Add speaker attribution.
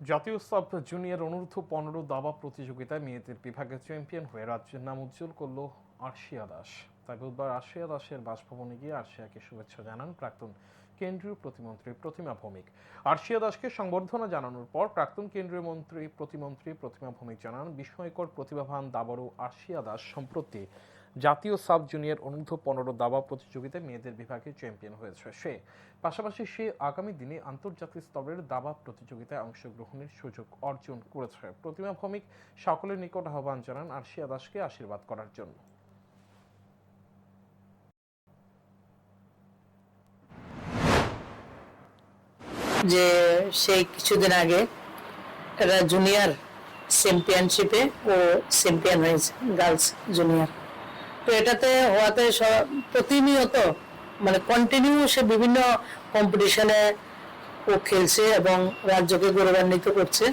Speaker 1: জাতীয় sub junior অনূর্ধ্ব পনেরো দাবা প্রতিযোগিতায় মেয়েদের বিভাগে চ্যাম্পিয়ন হয়ে রাজ্যের নাম উজ্জ্বল করল আরশিয়া দাস। তাই বুধবার আর্শিয়া দাসের বাসভবনে গিয়ে আরশিয়াকে শুভেচ্ছা জানান প্রাক্তন কেন্দ্রীয় প্রতিমন্ত্রী প্রতিমা ভৌমিক। আর্শিয়া দাসকে সংবর্ধনা জানানোর পর প্রাক্তন কেন্দ্রীয় মন্ত্রী প্রতিমন্ত্রী প্রতিমা ভৌমিক জানান, বিস্ময়কর প্রতিভাবান দাবারু আরশিয়া দাস সম্প্রতি জাতীয় সাব জুনিয়র অনূর্ধ্ব পনেরো দাবা প্রতিযোগিতায় মেয়েদের বিভাগে চ্যাম্পিয়ন হয়েছে সে। পাশাপাশি সে আগামী দিনে আন্তর্জাতিক স্তরের দাবা প্রতিযোগিতায় অংশগ্রহণের সুযোগ অর্জন করেছে। প্রতিমা ভৌমিক সকলের নিকট আহ্বান জানান আরশিয়া দাসকে আশীর্বাদ করার জন্য।
Speaker 2: যে সেই কিছুদিন আগে এরা জুনিয়র চ্যাম্পিয়নশিপে ও চ্যাম্পিয়ন হয়েছে, গার্লস জুনিয়র। তো এটাতে হওয়াতে প্রতিনিয়ত মানে কন্টিনিউ সে বিভিন্ন কম্পিটিশনে ও খেলছে এবং রাজ্যকে গৌরবান্বিত করছে।